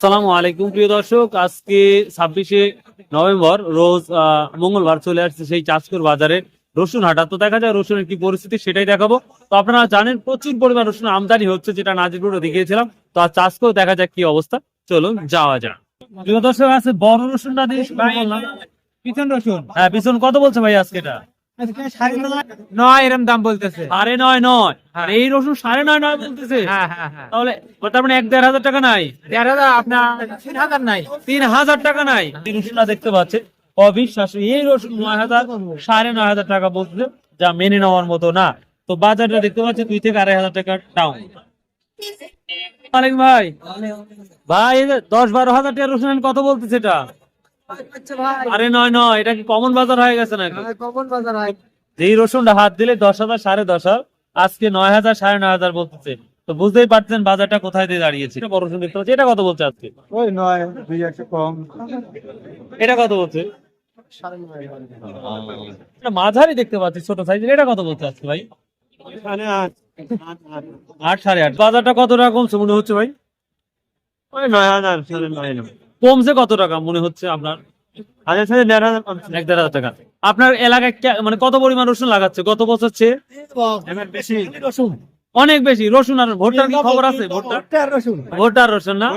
সালামু আলাইকুম, প্রিয় দর্শক। আজকে ছাব্বিশে নভেম্বর, রোজ মঙ্গলবার চলে আসছে সেই চাষকর বাজারে রসুন হাটা। তো দেখা যায় রসুনের কি পরিস্থিতি সেটাই দেখাবো। তো আপনারা জানেন, প্রচুর পরিমাণ রসুন আমদানি হচ্ছে, যেটা নাজিরপুরে দেখিয়েছিলাম। তো আর চাষকেও দেখা যাক কি অবস্থা। চলুন, যাওয়া যাক। প্রিয় দর্শক, আছে বড় রসুনটা দিয়ে পিছন রসুন। হ্যাঁ পিছন কত বলছে ভাই আজকে এটা? নয় এরম দাম বলতেছে। সাড়ে নয় নয়। আর এই রসুন সাড়ে নয় নয় বলতেছে। হ্যাঁ হ্যাঁ হ্যাঁ। তাহলে তার মানে এক দেড় হাজার টাকা নাই। দেড় হাজার আপনার তিন হাজার নাই। তিন হাজার টাকা নাই। রসুনটা দেখতে পাচ্ছে অবিশ্বাস এই রসুন নয় হাজার সাড়ে নয় হাজার টাকা বলছে যা মেনে নেওয়ার মতো না। তো বাজারটা দেখতে পাচ্ছি দুই থেকে আড়াই হাজার টাকা ডাউন ভাই ভাই দশ বারো হাজার টাকা রসুন কত বলতেছে এটা। আরে নয় নয় এটা কি কমন বাজার হয়ে গেছে নাকি? কমন বাজার হয় যেই রসুনটা হাত দিলে দশ হাজার সাড়ে দশ হাজার আজকে নয় হাজার সাড়ে নয় হাজার বলতেছে। তো বুঝতেই পারছেন বাজারটা কোথায় দিয়ে দাঁড়িয়েছে। এটা বড় রসুন দেখতে পাচ্ছি। এটা কত বলছে আজকে? ওই নয় দুই একশো কম। এটা কত বলছে? মাঝারি দেখতে পাচ্ছি ছোট সাইজের। এটা কত বলছে আজকে ভাই? আট। সাড়ে আট। বাজারটা কত টাকা কমছে মনে হচ্ছে ভাই। ওই নয় হাজার সাড়ে নয় কমছে কত টাকা? মনে হচ্ছে আপনার হাজার সাড়ে দেড় হাজার এক দেড় হাজার টাকা। আপনার এলাকায় মানে কত পরিমাণ রসুন লাগাচ্ছে? গত বছর চেয়ে? অনেক বেশি। রসুন আর ভোটটার কি খবর আছে? রসুন। ভোটার রসুন না?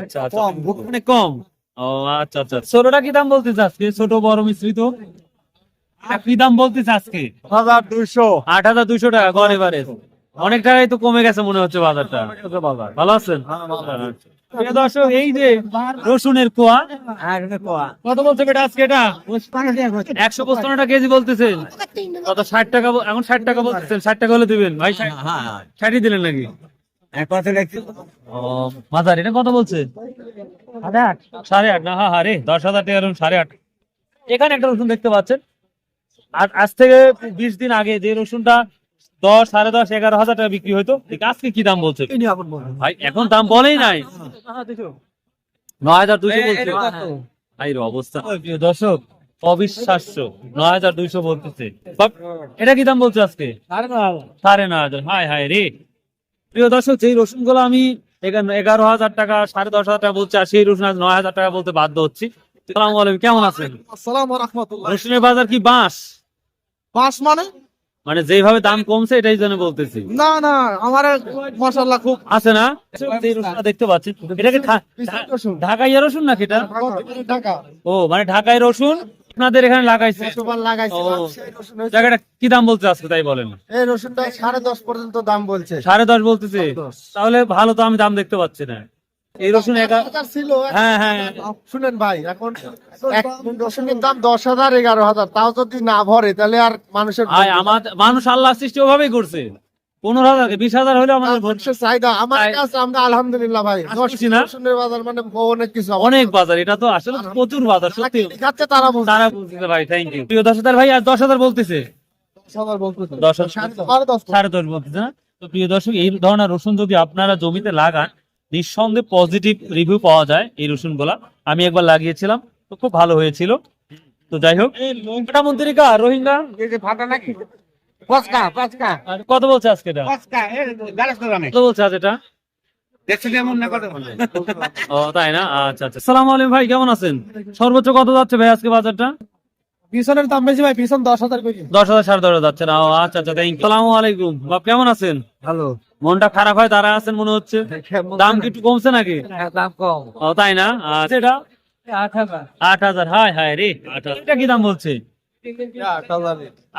আচ্ছা আচ্ছা। মানে কম। ও আচ্ছা আচ্ছা। ছোটটা কি দাম বলতেছে আজকে ছোট বড় মিশ্রিত? কি দাম বলতেছে আজকে হাজার দুইশো। আট হাজার দুইশো টাকা গড় অনেক টাকাই তো কমে গেছে মনে হচ্ছে বাজারটা। ভালো আছেন? প্রিয় দর্শক এই যে রসুনের কোয়া। কত বলছে বেটা আজকে এটা? একশো পঁচপান্ন টাকা কেজি বলতেছেন। কত ষাট টাকা এখন ষাট টাকা বলতেছেন ষাট টাকা হলে দিবেন। ভাই ষাটই দিলেন নাকি? এটা কত বলছে? সাড়ে আট। না হ্যাঁ হ্যাঁ রে দশ হাজার টাকা সাড়ে আট। এখানে একটা রসুন দেখতে পাচ্ছেন। আর আজ থেকে বিশ দিন আগে যে রসুনটা দশ সাড়ে দশ এগারো হাজার টাকা বিক্রি হইতো। আজকে কি দাম বলছে? ভাই এখন দাম বলেই নাই। নয় হাজার দুইশো বলছে। ভাই অবস্থা। দর্শক অবিশ্বাস্য নয় হাজার দুইশো বলতেছে। এটা কি দাম বলছে আজকে? সাড়ে নয় হাজার। হাই হাই রে। প্রিয় দর্শক যেই রসুনগুলো আমি এগারো হাজার টাকা সাড়ে দশ হাজার টাকা বলছি আর সেই রসুন আজ নয় হাজার টাকা বলতে বাধ্য হচ্ছি। সালাম আলাইকুম। কেমন আছেন? আসসালামু রসুনের বাজার কি বাঁশ? পাঁচ মানে? মানে যেভাবে দাম কমছে এটাই জন্য বলতেছি। না না আমার মাশাআল্লাহ খুব আছে না? দেখতে পাচ্ছি এটাকে ঢা- ঢা- রসুন নাকি এটা? ও মানে ঢাকায় রসুন আপনাদের এখানে লাগাইছে। সুপার লাগাইছে। ও। জায়গাটা কি দাম বলছে আজকে তাই বলেন? এই রসুনটা সাড়ে দশ পর্যন্ত দাম বলছে। সাড়ে দশ বলতেছে। তাহলে ভালো তো আমি দাম দেখতে পাচ্ছি না। এই রসুন একা- ছিল হ্যাঁ হ্যাঁ। শুনেন ভাই এখন এক রসুনের দাম দশ হাজার এগারো হাজার তাও যদি না ভরে তাহলে আর মানুষের ভাই আমার মানুষ আল্লাহ সৃষ্টি ওভাবেই করছে। পনেরো হাজার বিশ হাজার হলে আমাদের মানুষের চাহিদা। আমার কাছে আমরা আলহামদুলিল্লাহ ভাই? রসুনের বাজার মানে অনেক কিছু অনেক বাজার এটা তো আসলে প্রচুর বাজার সত্যি। খাচ্ছে তারা বলছে। তারা বলতেছে ভাই থ্যাংক ইউ প্রিয় দশ হাজার ভাই আর দশ হাজার বলতেছে। দশ হাজার বলতেছে। দশ হাজার সাড়ে দশ বলতেছে না? তো প্রিয় দর্শক এই ধরনের রসুন যদি আপনারা জমিতে লাগান নিঃসন্দেহে পজিটিভ রিভিউ পাওয়া যায় এই রসুনগুলা আমি একবার লাগিয়েছিলাম তো খুব ভালো হয়েছিল। তো যাই হোক। এটা মন্ত্রিকা রোহিঙ্গা? ফাটা নাকি? পাঁচকা পাঁচকা আর কত বলছে আজকে এটা? কত বলছে আজ এটা? দেখছি এমন না কথা বলে? ও তাই না? আচ্ছা আচ্ছা। সালাম আলাইকুম ভাই কেমন আছেন? সর্বোচ্চ কত যাচ্ছে ভাই আজকে বাজারটা? পিছনের দাম বেশি ভাই পিছন দশ হাজার করে দশ হাজার সাড়ে দশ হাজার যাচ্ছে না। আচ্ছা আচ্ছা থ্যাংক ইউ সালাম আলাইকুম। বাপ কেমন আছেন? ভালো। মনটা খারাপ হয় তারা আছেন মনে হচ্ছে? দাম কি একটু কমছে নাকি? দাম কম। ও তাই না? আচ্ছা এটা? আট হাজার। রে আট হাজার। এটা কি দাম বলছে?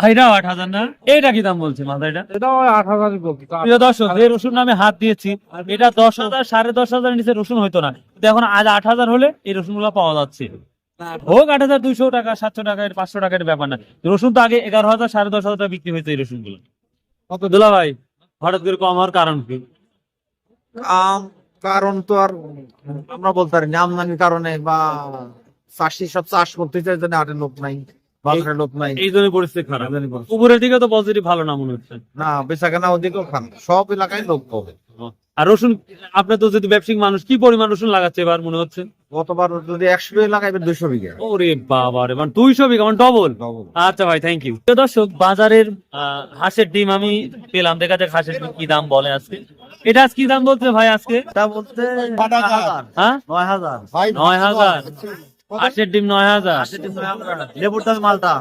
এটাও আট হাজার না? এইটা কি দাম বলছে মাথা এটা? এটাও আট হাজার বলছি প্রিয় দর্শক যে রসুন নামে হাত দিয়েছি এটা দশ হাজার সাড়ে দশ হাজার নিচে রসুন হইতো না। এখন আজ আট হাজার হলে এই রসুনগুলো পাওয়া যাচ্ছে। হোক আট হাজার দুইশো টাকা সাতশো টাকা পাঁচশো টাকার ব্যাপার না। রসুন তো আগে এগারো হাজার সাড়ে দশ হাজার টাকা বিক্রি হয়েছে এই রসুনগুলো কত? দুলা ভাই হঠাৎ করে কম হওয়ার কারণ কি? কারণ তো আর আমরা বলতে পারি আমদানির কারণে বা চাষি সব চাষ করতে চাই জন্য আটের লোক নাই বাজারে লোক নাই। এই জন্য পরিস্থিতি খারাপ। উপরের দিকে তো পজিটিভ ভালো না মনে হচ্ছে। না বেচা কেনা ওদিকেও খান সব এলাকায় লোক পাবে আর রসুন আপনি তো যদি ব্যবসায়িক মানুষ কি পরিমাণ রসুন লাগাচ্ছে এবার মনে হচ্ছে? গতবার যদি একশো বিঘা লাগাইবে দুইশো বিঘা। ওরে বাবা রে মানে দুইশো বিঘা মানে ডবল আচ্ছা ভাই থ্যাংক ইউ দর্শক বাজারের হাঁসের ডিম আমি পেলাম। দেখা যাক হাঁসের ডিম কি দাম বলে আজকে। এটা আজ কি দাম বলছে ভাই আজকে? তা বলতে হ্যাঁ? নয় হাজার। নয় হাজার। হাঁসের ডিম নয় হাজার। লেবুর দাম মালটা।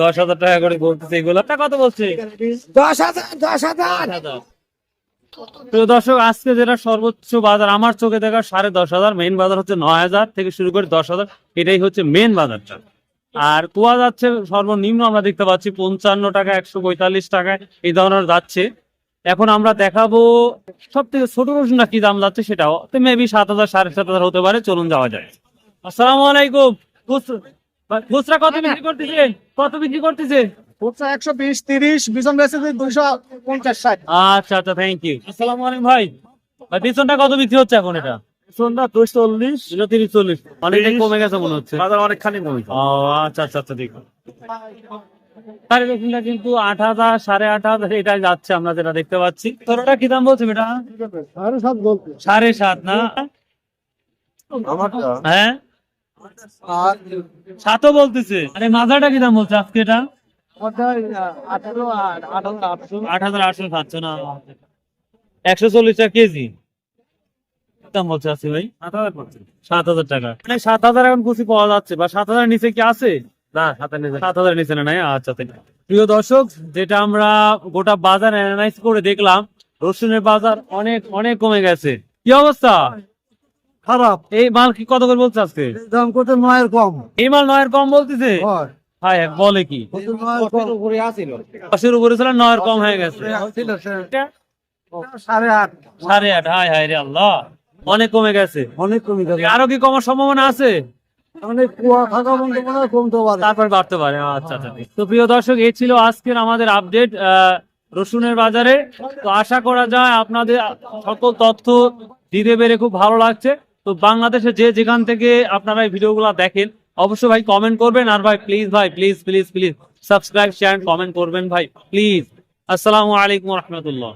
দশ হাজার টাকা করে বলতেছে এগুলো। কত বলছে? দশ হাজার। দশ হাজার। প্রিয় দর্শক, আজকে যেটা সর্বোচ্চ বাজার, আমার চোখে দেখা সাড়ে দশ হাজার মেন বাজার হচ্ছে নয় হাজার থেকে শুরু করে দশ হাজার, এটাই হচ্ছে মেন বাজারটা। আর কুয়া যাচ্ছে, সর্বনিম্ন আমরা দেখতে পাচ্ছি পঞ্চান্ন টাকা, একশো পঁয়তাল্লিশ টাকা এই ধরনের যাচ্ছে। এখন আমরা দেখাবো সব থেকে ছোট রসুনটা কি দাম যাচ্ছে সেটাও। মেবি সাত হাজার, সাড়ে সাত হাজার হতে পারে, চলুন যাওয়া যায় আসসালামু আলাইকুম। খুচ- খুচরা কত বিক্রি করতেছে কত বিক্রি করতেছে একশো বিশ তিরিশ বিজন বেশি দুইশো পঞ্চাশ ষাট। আচ্ছা আচ্ছা থ্যাংক ইউ আসসালামু আলাইকুম ভাই। কত বিক্রি হচ্ছে এখন এটা? চল্লিশ তিরিশ। চল্লিশ অনেকটাই কমে গেছে মনে হচ্ছে। বাজার অনেকখানি কমে ও আচ্ছা আচ্ছা আচ্ছা দেখো কিন্তু আট হাজার সাড়ে আট হাজার এটা যাচ্ছে আমরা যেটা দেখতে পাচ্ছি। তোরটা কি দাম বলছে বেটা? সাড়ে সাত না? আমারটা। হ্যাঁ? সাতও বলতেছে। আরে মাজাটা কি দাম বলছে আজকে এটা? আঠারো আর আঠারো আটশো। আট হাজার আটশো সাতশো না একশো চল্লিশ টাকা কেজি। দাম বলছে আছে ভাই? সাত হাজার টাকা। মানে সাত হাজার এখন কুচি পাওয়া যাচ্ছে বা সাত হাজার নিচে কি আছে? না সাত হাজার নিচে না। নাই? আচ্ছা প্রিয় দর্শক যেটা আমরা গোটা বাজার অ্যানালাইজ করে দেখলাম রসুনের বাজার অনেক অনেক কমে গেছে। কি অবস্থা? খারাপ। এই মাল কি কত করে বলছে আজকে? দাম কত নয়ের কম। এই মাল নয়ের কম বলতেছে? হ্যাঁ বলে কি? উপরে ছিল কম হয়ে গেছে। সাড়ে আট সাড়ে আট হায় হায় রে অনেক কমে গেছে। অনেক কমে যাবে আরও কি কমার সম্ভাবনা আছে? তারপর বাড়তে পারে আচ্ছা আচ্ছা। তো প্রিয় দর্শক, এই ছিল আজকের আমাদের আপডেট রসুনের বাজারে। তো আশা করা যায় আপনাদের সকল তথ্য দিতে পেরে খুব ভালো লাগছে। তো বাংলাদেশে যে যেখান থেকে আপনারা এই ভিডিওগুলো দেখেন অবশ্যই ভাই কমেন্ট করবেন আর ভাই প্লিজ ভাই please please please subscribe share comment করবেন ভাই প্লিজ আসসালামু আলাইকুম রহমতুল্লাহ।